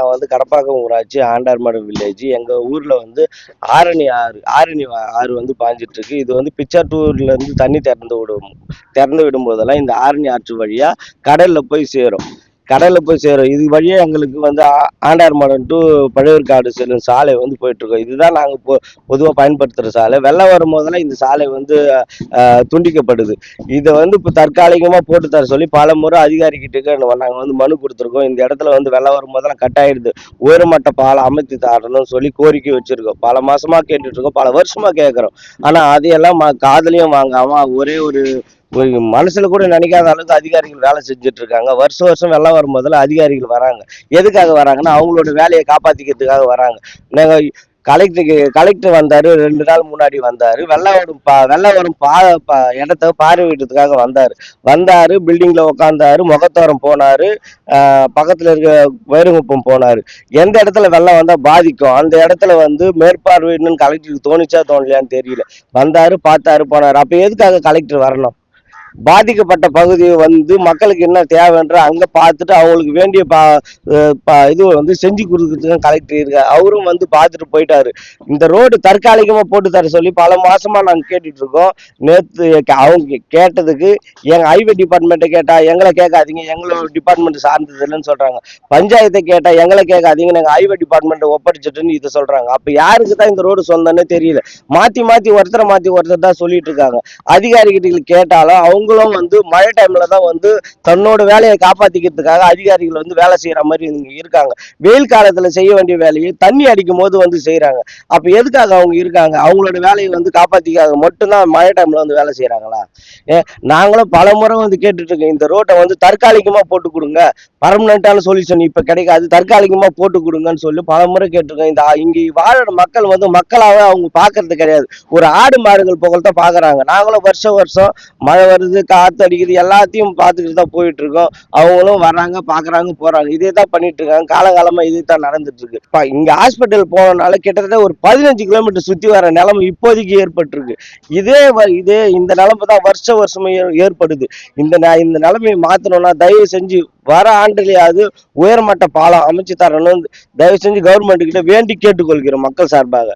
நான் வந்து கடப்பாக்கம் ஊராட்சி ஆண்டார்மடம் வில்லேஜ் எங்கள் ஊரில் வந்து ஆரணி ஆறு ஆரணி ஆறு வந்து பாஞ்சிட்டு இருக்கு இது வந்து பிச்சாட்டூர்ல இருந்து தண்ணி திறந்து விடும் திறந்து விடும் போதெல்லாம் இந்த ஆரணி ஆற்று வழியாக கடலில் போய் சேரும். கடலில் போய் சேரும். இது வழியே எங்களுக்கு வந்து ஆ- ஆண்டார்மடம் டு பழையூர்காடு செல்லும் சாலை வந்து போயிட்டு இருக்கோம் இதுதான் நாங்கள் பொ பொதுவாக பயன்படுத்துகிற சாலை. வெள்ளம் வரும் போதெல்லாம் இந்த சாலை வந்து துண்டிக்கப்படுது. இதை வந்து இப்போ தற்காலிகமாக போட்டு தர சொல்லி பல முறை அதிகாரிகிட்ட நாங்கள் வந்து மனு கொடுத்துருக்கோம். இந்த இடத்துல வந்து வெள்ளம் வரும் போதெல்லாம் கட் ஆயிடுது உயர்மட்ட பாலம் அமைத்து தாடணும்னு சொல்லி கோரிக்கை வச்சிருக்கோம். பல மாசமா கேட்டுட்டு இருக்கோம். பல வருஷமா கேட்குறோம் ஆனா அதையெல்லாம் மா காதலையும் வாங்காம ஒரே ஒரு மனசுல கூட நினைக்காத அளவுக்கு அதிகாரிகள் வேலை செஞ்சுட்டு இருக்காங்க வருஷம் வருஷம் வெள்ளம் வரும்போதெல்லாம் அதிகாரிகள் வராங்க. எதுக்காக வராங்கன்னா அவங்களோட வேலையை காப்பாத்திக்கிறதுக்காக வராங்க. நாங்க கலெக்டருக்கு கலெக்டர் வந்தாரு ரெண்டு நாள் முன்னாடி வந்தாரு. வெள்ளம் வரும் பா வெள்ளம் வரும் பா பா- இடத்த பார்வையிட்டதுக்காக வந்தாரு. வந்தாரு பில்டிங்ல உட்காந்தாரு முகத்தோரம் போனாரு பக்கத்தில் பக்கத்துல இருக்க வைரங்குப்பம் போனாரு. எந்த இடத்துல வெள்ளம் வந்தா பாதிக்கும்? அந்த இடத்துல வந்து மேற்பார்வையிடணும்னு கலெக்டருக்கு தோணுச்சா தோணலையான்னு தெரியல. வந்தாரு பார்த்தாரு போனாரு. அப்ப எதுக்காக கலெக்டர் வரணும்? பாதிக்கப்பட்ட பகுதியை வந்து மக்களுக்கு என்ன தேவைன்ற அங்க பார்த்துட்டு அவங்களுக்கு வேண்டிய பா இது வந்து செஞ்சு கொடுக்குறதுக்கு கலெக்டர் இருக்காரு. அவரும் வந்து பார்த்துட்டு போயிட்டாரு. இந்த ரோடு தற்காலிகமா போட்டு தர சொல்லி பல மாசமா நாங்க கேட்டுட்டு இருக்கோம். நேத்து அவங்க கேட்டதுக்கு எங்க ஹைவே டிபார்ட்மெண்ட்டை கேட்டா எங்களை கேட்காதீங்க எங்களோட டிபார்ட்மெண்ட் சார்ந்தது இல்லைன்னு சொல்றாங்க. பஞ்சாயத்தை கேட்டா எங்களை கேட்காதீங்க நாங்க ஹைவே டிபார்ட்மெண்ட்டை ஒப்படைச்சிட்டுன்னு இதை சொல்றாங்க. அப்ப யாருக்கு தான் இந்த ரோடு சொந்தன்னே தெரியல. மாத்தி மாத்தி ஒருத்தரை மாத்தி ஒருத்தர் தான் சொல்லிட்டு இருக்காங்க. அதிகாரிகிட்ட கேட்டாலும் அவங்க அவங்களும் வந்து மழை டைம்ல தான் வந்து தன்னோட வேலையை காப்பாத்திக்கிறதுக்காக அதிகாரிகள் வந்து வேலை செய்யற மாதிரி இருக்காங்க. வெயில் காலத்துல செய்ய வேண்டிய வேலையை தண்ணி அடிக்கும் போது வந்து செய்யறாங்க அப்ப எதுக்காக அவங்க இருக்காங்க? அவங்களோட வேலையை வந்து காப்பாத்திக்காக மட்டும்தான் மழை டைம்ல வந்து வேலை செய்யறாங்களா ஏ நாங்களும் பல முறை வந்து கேட்டுட்டு இருக்கோம் இந்த ரோட்டை வந்து தற்காலிகமா போட்டு கொடுங்க. பர்மனண்டான சொல்யூஷன் இப்ப கிடைக்காது. தற்காலிகமா போட்டு கொடுங்கன்னு சொல்லி பல முறை கேட்டிருக்கோம் இந்த இங்க வாழற மக்கள் வந்து மக்களாவே அவங்க பாக்குறது கிடையாது. ஒரு ஆடு மாடுகள் புகழ் தான் பாக்குறாங்க நாங்களும் வருஷம் வருஷம் மழை வருது காத்து அடிக்குது எல்லாத்தையும் பார்த்துக்கிட்டு தான் போயிட்டு இருக்கோம் அவங்களும் வர்றாங்க பாக்குறாங்க போறாங்க. இதே தான் பண்ணிட்டு இருக்காங்க காலகாலமா இதே தான் நடந்துட்டு இருக்கு இப்ப இங்க ஹாஸ்பிட்டல் போனனால கிட்டத்தட்ட ஒரு பதினஞ்சு கிலோமீட்டர் சுத்தி வர நிலைமை இப்போதைக்கு ஏற்பட்டிருக்கு. இதே இதே இந்த நிலைமை தான் வருஷம் வருஷமே ஏ- ஏற்படுது. இந்த இந்த நிலைமையை மாத்தணும்னா தயவு செஞ்சு வர ஆண்டுலயாவது உயர்மட்ட பாலம் அமைச்சு தரணும் தயவு செஞ்சு கவர்மெண்ட் கிட்ட வேண்டி கேட்டுக்கொள்கிறோம் மக்கள் சார்பாக.